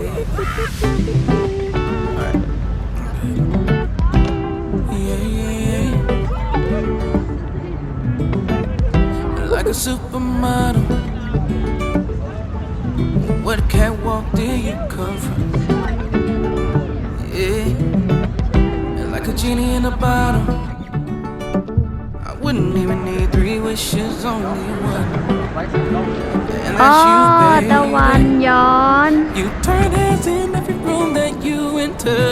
Like a supermodel. What catwalk did you come from? Yeah. Like a genie in a bottle. I wouldn't even need three wishes, only one. Oh, the one, yawn. You turn heads in every room that you enter.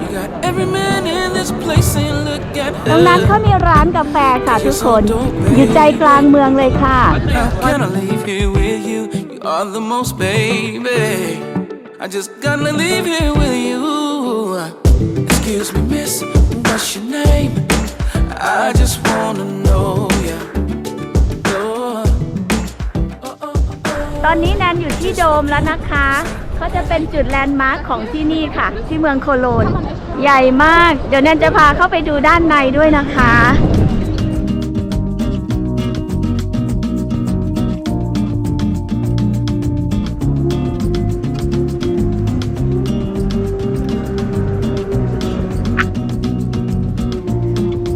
You got every man in this place saying, look at ตรงนั้นเขา her. มีร้านกาแฟค่ะทุกคน อยู่ใจกลางเมืองเลยค่ะ How can I leave here with you? You are the most, baby. I just gotta leave here with you. Excuse me, miss, what's your name? I just wanna know ya. ตอนนี้แนนอยู่ที่โดมแล้วนะคะเขาจะเป็นจุดแลนด์มาร์คของที่นี่ค่ะ ที่เมืองโคโลน ใหญ่มาก เดี๋ยวแนนจะพาเข้าไปดูด้านในด้วยนะคะ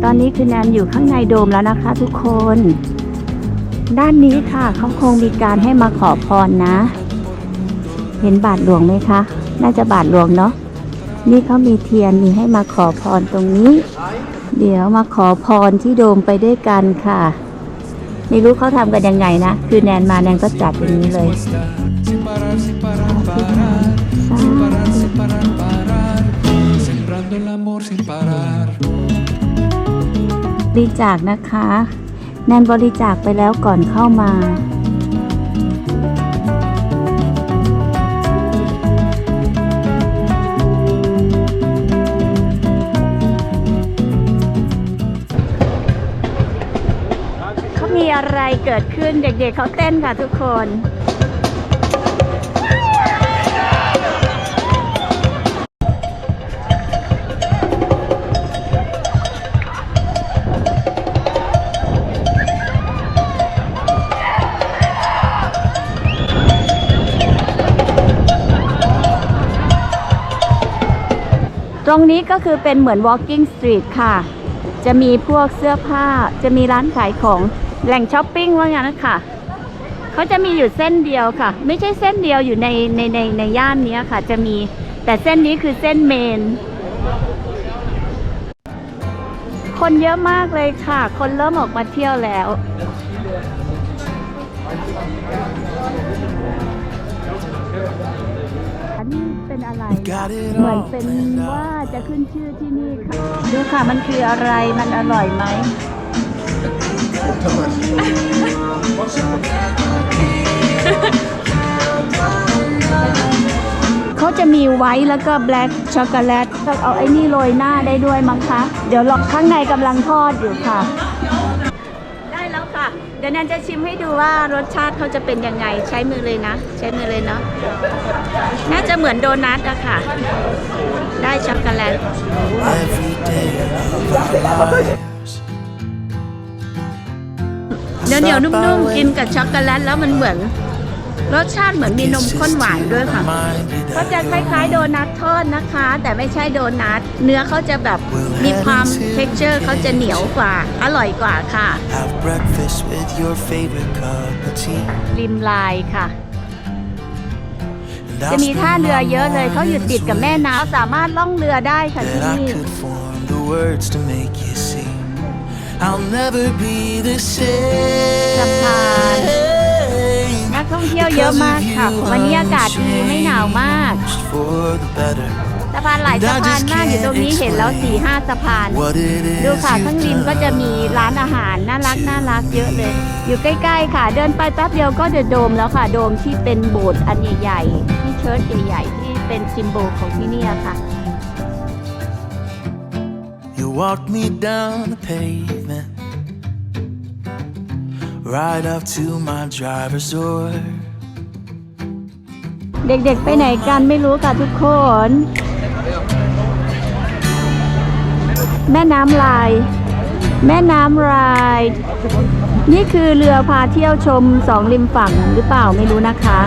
ตอนนี้คือแนนอยู่ข้างในโดมแล้วนะคะทุกคน ด้านนี้ค่ะเขาคงมีการให้มาขอพรนะ เห็นบาทหลวงไหมคะ น่าจะบาทหลวงเนาะนี่เขามีเทียนมีให้มาขอพรตรงนี้ เดี๋ยวมาขอพรที่โดมไปด้วยกันค่ะ ไม่รู้เขาทำกันยังไงนะ คือแนนมาแนนก็จัดอย่างนี้เลย Sin parar, sin parar, parar. Sin parar, sin parar, parar. Sembrando el amor sin parar. บริจาคนะคะ แนนบริจาคไปแล้วก่อนเข้ามา เขามีอะไรเกิดขึ้นเด็กๆเขาเต้นค่ะทุกคน ตรงนี้ก็คือเป็นเหมือน walking street ค่ะ จะมีพวกเสื้อผ้า จะมีร้านขายของแหล่งช้อปปิ้งว่างั้นนะคะเขาจะมีอยู่เส้นเดียวค่ะ ไม่ใช่เส้นเดียวอยู่ในในในในย่านนี้ค่ะ จะมีแต่เส้นนี้คือเส้นเมน คนเยอะมากเลยค่ะ คนเริ่มออกมาเที่ยวแล้ว เป็นอะไร Got it เหมือน all เป็น planned ว่า out. จะขึ้นชื่อที่นี่ค่ะดูค่ะมันคืออะไรมันอร่อยไหมเขาจะมีไวท์แล้วก็แบล็กช็อกโกแลตก็เอาไอ้นี่โรยหน้าได้ด้วยมั้งคะ เดี๋ยวหลอกข้างในกำลังทอดอยู่ค่ะได้แล้วค่ะเดี๋ยวแนนจะชิมให้ดูว่ารสชาติเขาจะเป็นยังไง ใช้มือเลยนะ ใช้มือเลยเนาะน่าจะเหมือนโดนัทอะค่ะ ได้ช็อกโกแลต Every day of our lives. เดี๋ยวเหนียวๆนุ่มๆ กินกับช็อกโกแลตแล้วมันเหมือน รสชาติเหมือนมีนมข้นหวานด้วยค่ะ ก็จะคล้ายๆโดนัททอดนะคะ แต่ไม่ใช่โดนัทเนื้อเขาจะแบบมีความเท็กเจอร์เขาจะเหนียวกว่า อร่อยกว่าค่ะ Have breakfast with your favorite cup of tea. ริมลายค่ะ And จะ I'll มีท่า spend เรือ my เยอะเลยเขาอยู่ติดกับแม่ longest น้ำสามารถล่องเรือได้ค่ะ way ที่ That I นี่ could form the words to make you see. I'll never be the same. ักท่องเที่ยวเยอะมากค่ะ วันนี้อากาศดีไม่หนาวมากสะพานหลายสะพานมากอยู่ตรงนี้เห็นแล้วสี่ห้าสะพาน ดูค่ะข้างริมก็จะมีร้านอาหารน่ารักน่ารักเยอะเลย อยู่ใกล้ๆค่ะ เดินไปแป๊บเดียวก็จะโดมแล้วค่ะ โดมที่เป็นโบสถ์อันใหญ่ๆที่เชิร์ชใหญ่ๆที่เป็นซิมโบลของที่นี่ค่ะ You walk me down the pavement, right up to my driver's door. เด็กๆ ไปไหนกันไม่รู้ค่ะทุกคน แม่น้ำลาย แม่น้ำลาย นี่คือเรือพาเที่ยวชมสองริมฝั่งหรือเปล่าไม่รู้นะคะ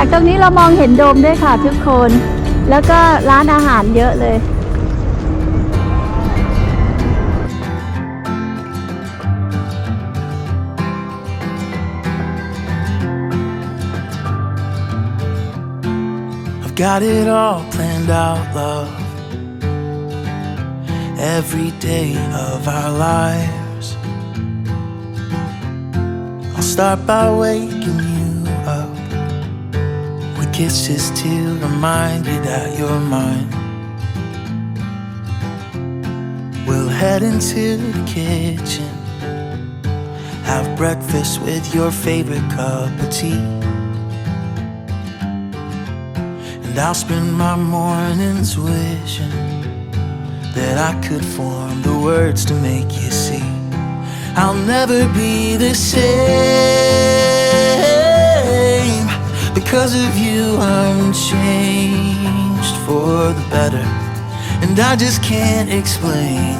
จากตรงนี้เรามองเห็นโดมด้วยค่ะทุกคน แล้วก็ร้านอาหารเยอะเลย got it all planned out, love. Every day of our lives. I'll start by waking kisses to remind you that you're mine. We'll head into the kitchen, have breakfast with your favorite cup of tea. And I'll spend my mornings wishing that I could form the words to make you see. I'll never be the same. Because of you, I'm changed for the better. And I just can't explain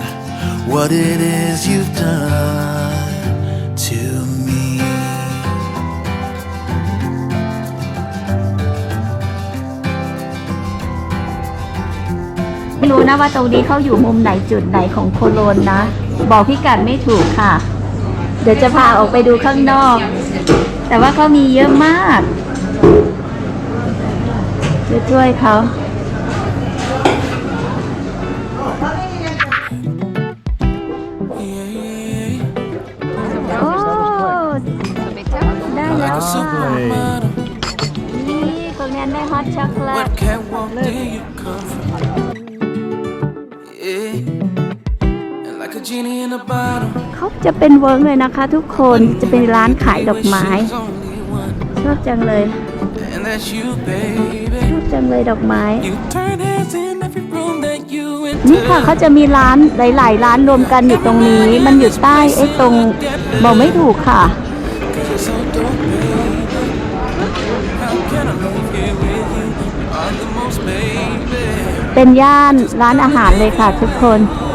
what it is you've done to me. ไม่รู้นะว่าตรงนี้เขาอยู่มุมไหนจุดไหนของโคโลนนะ บอกพิกัดไม่ถูกค่ะ เดี๋ยวจะพาออกไปดูข้างนอก แต่ว่าเขามีเยอะมาก จะช่วยเขาโอ้ได้แล้ว Like a ค่ะ supermodel. นี่ตรงนี้ได้ฮอตช็อกโกแลต What catwalk do you come from? Yeah. And like a genie in a bottle. เขาจะเป็นเวิร์กเลยนะคะทุกคนจะเป็นร้านขายดอกไม้ อบจังเลย and that's you, baby. ชอบจังเลยดอกไม้ You turn heads in every room that you นี่ค่ะ enter. เขาจะมีร้านหลาย ๆ ร้านรวมกันอยู่ตรงนี้ มันอยู่ใต้ไอ้ตรงบอกไม่ถูกค่ะ Cause you're so dope, baby. How can I live here with you? You are the most, baby. เป็นย่านร้านอาหารเลยค่ะทุกคน Oh,